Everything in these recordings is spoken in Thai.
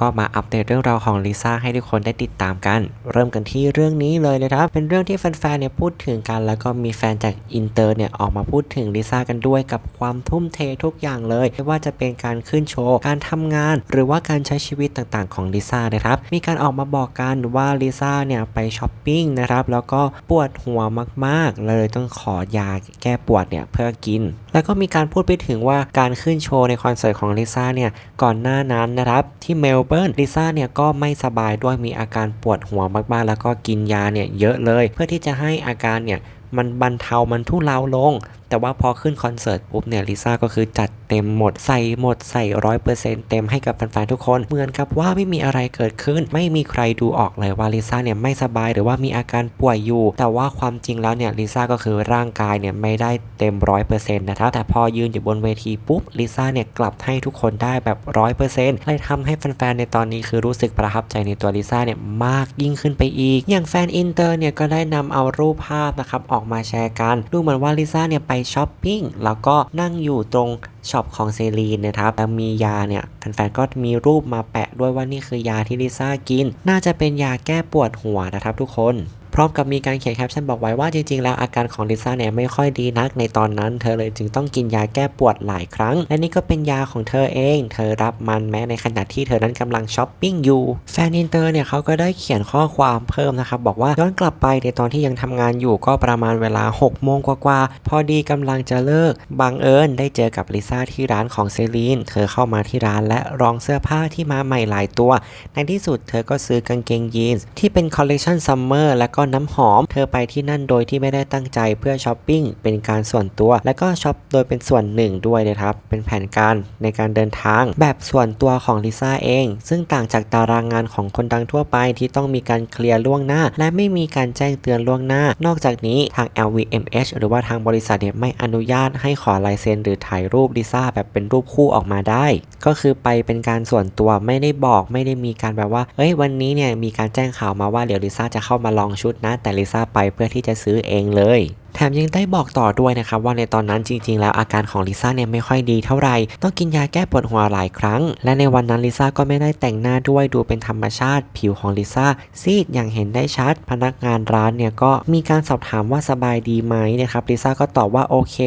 ก็มาอัปเดตเรื่องราวของลิซ่าให้ทุกคนได้ติดตามกัน เริ่มกันที่เรื่องนี้เลยนะครับ เป็นเรื่องที่แฟนๆเนี่ยพูดถึงกัน แล้วก็มีแฟนจากอินเตอร์เนี่ยออกมาพูดถึงลิซ่ากันด้วยกับความทุ่มเททุกอย่างเลยไม่ว่าจะเป็นการขึ้นโชว์ การทำงาน หรือว่าการใช้ชีวิตต่างๆของลิซ่านะครับ มีการออกมาบอกกันว่าลิซ่าเนี่ยไปช้อปปิ้งนะครับ แล้วก็ปวดหัวมากๆ เลยต้องขอยาแก้ปวดเนี่ยเพื่อกิน แล้วก็มีการพูดไปถึงว่าการขึ้นโชว์ในคอนเสิร์ตของลิซ่าเนี่ยก่อนหน้านั้นนะครับที่เมลเบิร์นลิซ่าเนี่ยก็ไม่สบายด้วยมีอาการปวดหัวมากๆ แล้วก็กินยาเนี่ยเยอะเลย เพื่อที่จะให้อาการเนี่ยมันบรรเทามันทุเลาลงแต่ว่าพอขึ้นคอนเสิร์ตปุ๊บเนี่ยลิซ่าก็คือจัดเต็มหมดใส่หมดใส่ร้อยเปอร์เซ็นต์เต็มให้กับแฟนๆทุกคน เหมือนกับว่าไม่มีอะไรเกิดขึ้น ไม่มีใครดูออกเลยว่าลิซ่าเนี่ยไม่สบายหรือว่ามีอาการป่วยอยู่ แต่ว่าความจริงแล้วเนี่ยลิซ่าก็คือร่างกายเนี่ยไม่ได้เต็มร้อยเปอร์เซ็นต์นะครับแต่พอยืนอยู่บนเวทีปุ๊บลิซ่าเนี่ยกลับให้ทุกคนได้แบบร้อยเปอร์เซ็นต์เลยทำให้แฟนๆในตอนนี้คือรู้สึกประทับใจในตัวลิซ่าเนี่ยมากยิ่งขึ้นไปอีก อย่างแฟนอินเตอร์เนี่ยก็ได้นำเอารูปภาพนะครับออกมาแชร์กันดูเหมือนว่าลิซ่าเนี่ยไปช้อปปิ้งแล้วก็นั่งอยู่ตรงช็อปของเซรีนนะครับแล้วมียาเนี่ยแฟนๆก็มีรูปมาแปะด้วยว่านี่คือยาที่ลิซ่ากิน น่าจะเป็นยาแก้ปวดหัวนะครับทุกคน พร้อมกับมีการเขียนแคปชั่นบอกไว้ว่าจริงๆ แล้วอาการของลิซ่าเนี่ยไม่ค่อยดีนักในตอนนั้น เธอเลยจึงต้องกินยาแก้ปวดหลายครั้ง และนี่ก็เป็นยาของเธอเอง เธอรับมันแม้ในขณะที่เธอนั้นกำลังช้อปปิ้งอยู่ แฟนอินเตอร์เนี่ยเขาก็ได้เขียนข้อความเพิ่มนะครับบอกว่าย้อนกลับไปในตอนที่ยังทำงานอยู่ก็ประมาณเวลา6โมงกว่าๆพอดีกำลังจะเลิกบังเอิญได้เจอกับลิซ่าที่ร้านของเซรีนเธอเข้ามาที่ร้านและลองเสื้อผ้าที่มาใหม่หลายตัว ในที่สุดเธอก็ซื้อกางเกงยีนส์ที่เป็นคอลเลคชันซัมเมอร์และก็น้ำหอม เธอไปที่นั่นโดยที่ไม่ได้ตั้งใจเพื่อช้อปปิ้งเป็นการส่วนตัว และก็ช็อปโดยเป็นส่วนหนึ่งด้วยนะครับ เป็นแผนการในการเดินทาง แบบส่วนตัวของลิซ่าเอง ซึ่งต่างจากตารางงานของคนดังทั่วไปที่ต้องมีการเคลียร์ล่วงหน้า และไม่มีการแจ้งเตือนล่วงหน้า นอกจากนี้ทาง LVMH หรือว่าทางบริษัทเนี่ยไม่อนุญาตให้ขอลายเซ็นหรือถ่ายรูปลิซ่าแบบเป็นรูปคู่ออกมาได้ ก็คือไปเป็นการส่วนตัวไม่ได้บอกไม่ได้มีการแบบว่าเอ้ยวันนี้เนี่ยมีการแจ้งข่าวมาว่าเดี๋ยวลิซ่าจะเข้ามาลองชุดนะ แต่ลิซ่าไปเพื่อที่จะซื้อเองเลยแถมยังได้บอกต่อด้วยนะครับว่าในตอนนั้นจริง ๆ แล้วอาการของลิซ่าเนี่ยไม่ค่อยดีเท่าไหร่ต้องกินยาแก้ปวดหัวหลายครั้ง และในวันนั้นลิซ่าก็ไม่ได้แต่งหน้าด้วยดูเป็นธรรมชาติ ผิวของลิซ่าซีดอย่างเห็นได้ชัด พนักงานร้านเนี่ยก็มีการสอบถามว่าสบายดีไหมนะครับลิซ่าก็ตอบว่าโอเค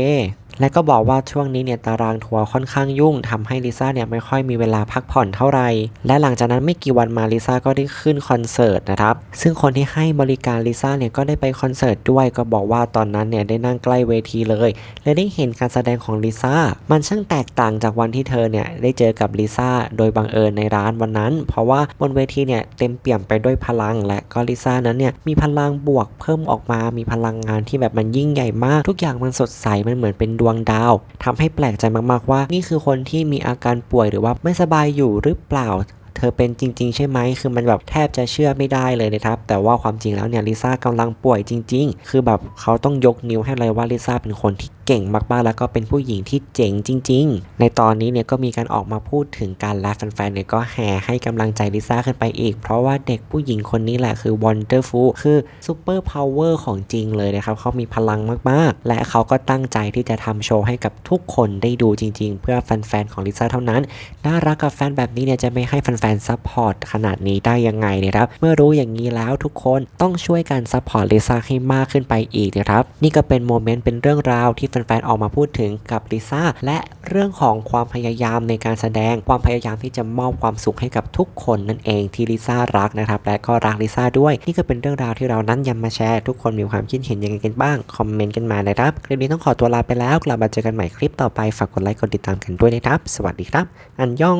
และก็บอกว่าช่วงนี้เนี่ยตารางทัวร์ค่อนข้างยุ่งทำให้ลิซ่าเนี่ยไม่ค่อยมีเวลาพักผ่อนเท่าไหร่ และหลังจากนั้นไม่กี่วันมาลิซ่าก็ได้ขึ้นคอนเสิร์ตนะครับ ซึ่งคนที่ให้บริการลิซ่าเนี่ยก็ได้ไปคอนเสิร์ตด้วยก็บอกว่าตอนนั้นเนี่ยได้นั่งใกล้เวทีเลย และได้เห็นการแสดงของลิซ่า มันช่างแตกต่างจากวันที่เธอเนี่ยได้เจอกับลิซ่าโดยบังเอิญในร้านวันนั้น เพราะว่าบนเวทีเนี่ยเต็มเปี่ยมไปด้วยพลัง และก็ลิซ่านั้นเนี่ยมีพลังบวกเพิ่มออกมา มีพลังงานที่แบบมันยิ่งใหญ่มาก ทุกอย่างมันสดใส มันเหมือนเป็นดวงดาวทำให้แปลกใจมากๆว่า นี่คือคนที่มีอาการป่วยหรือว่าไม่สบายอยู่หรือเปล่าเธอเป็นจริง ๆ ใช่ไหม คือมันแบบแทบจะเชื่อไม่ได้เลยนะครับ แต่ว่าความจริงแล้วเนี่ยลิซ่ากำลังป่วยจริง ๆ คือแบบเขาต้องยกนิ้วให้เลยว่าลิซ่าเป็นคนที่ เก่งมากๆ แล้วก็เป็นผู้หญิงที่เจ๋งจริง ๆ ในตอนนี้เนี่ยก็มีการออกมาพูดถึงการและแฟนๆเนี่ยก็แห่ให้กำลังใจลิซ่าขึ้นไปอีก เพราะว่าเด็กผู้หญิงคนนี้แหละคือ Wonderful คือซูเปอร์พาวเวอร์ของจริงเลยนะครับเขามีพลังมากๆ และเขาก็ตั้งใจที่จะทำโชว์ให้กับทุกคนได้ดูจริง ๆ เพื่อแฟนๆของลิซ่าเท่านั้นน่ารักกับแฟนแบบนี้เนี่ยจะไม่ให้แฟนๆซัพพอร์ตขนาดนี้ได้ยังไงนะครับเมื่อรู้อย่างนี้แล้วทุกคนต้องช่วยกันซัพพอร์ตลิซ่าให้มากขึ้นไปอีกนะครับนี่ก็เป็นโมเมนต์เป็นเรื่องราวที่ฟนๆออกมาพูดถึงกับลิซ่าและเรื่องของความพยายามในการแสดงความพยายามที่จะมอบความสุขให้กับทุกคนนั่นเองที่ลิซ่ารักนะครับและก็รักลิซ่าด้วย นี่ก็เป็นเรื่องราวที่เรานั้นยำมาแชร์ทุกคนมีความคิดเห็นยังไงกันบ้างคอมเมนต์กันมานะครับคลิปนี้ต้องขอตัวลาไปแล้วกลับมาเจอกันใหม่คลิปต่อไปฝากกดไลค์กดติดตามกันด้วยนะครับ สวัสดีครับ อันยอง